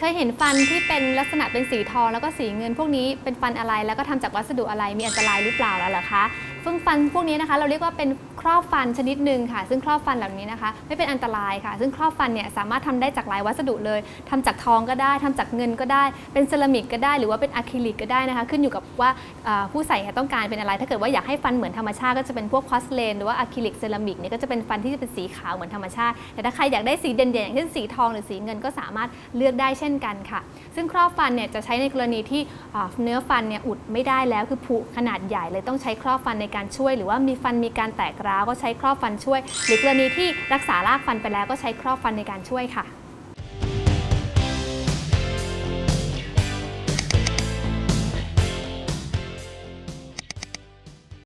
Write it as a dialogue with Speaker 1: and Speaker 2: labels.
Speaker 1: คยเห็นฟันที่เป็นลักษณะเป็นสีทองแล้วก็สีเงิน พวกนี้เป็นฟันอะไรแล้วก็ทำจากวัสดุอะไรมีอันตรายหรือเปล่าแล้วเหรอคะฟึ่งฟันพวกนี้นะคะ เราเรียกว่าเป็นครอบฟันชนิดหนึ่งค่ะ ซึ่งครอบฟันเหล่านี้นะคะ ไม่เป็นอันตรายค่ะ ซึ่งครอบฟันเนี่ยสามารถทำได้จากหลายวัสดุเลยทำจากทองก็ได้ทำจากเงินก็ได้ เป็นเซรามิกก็ได้ หรือว่าเป็นอะคริลิกก็ได้นะคะ ขึ้นอยู่กับว่าผู้ใส่ต้องการเป็นอะไร ถ้าเกิดว่าอยากให้ฟันเหมือนธรรมชาติก็จะเป็นพวกพอสเลนหรือว่าอะคริลิกเซรามิกเนี่ยก็จะเป็นฟันที่จะเป็นสีขาวเหมือนธรรมชาติ แต่ถ้าใครอยากได้สีเด่นๆอย่างเช่นสีทองหรือสีเงินก็สามารถเลือกได้เช่นกันค่ะ ซึ่งครอบฟันเนี่ยจะใช้ในกรณีที่เนื้อฟันเนี่ยอุดไม่ได้แล้วคือผุขนาดใหญ่เลยต้องใช้ครอบฟันในการช่วย หรือว่ามีฟันมีการแตกร้าวก็ใช้ครอบฟันช่วย หรือกรณีที่รักษารากฟันไปแล้วก็ใช้ครอบฟันในการช่วยค่ะ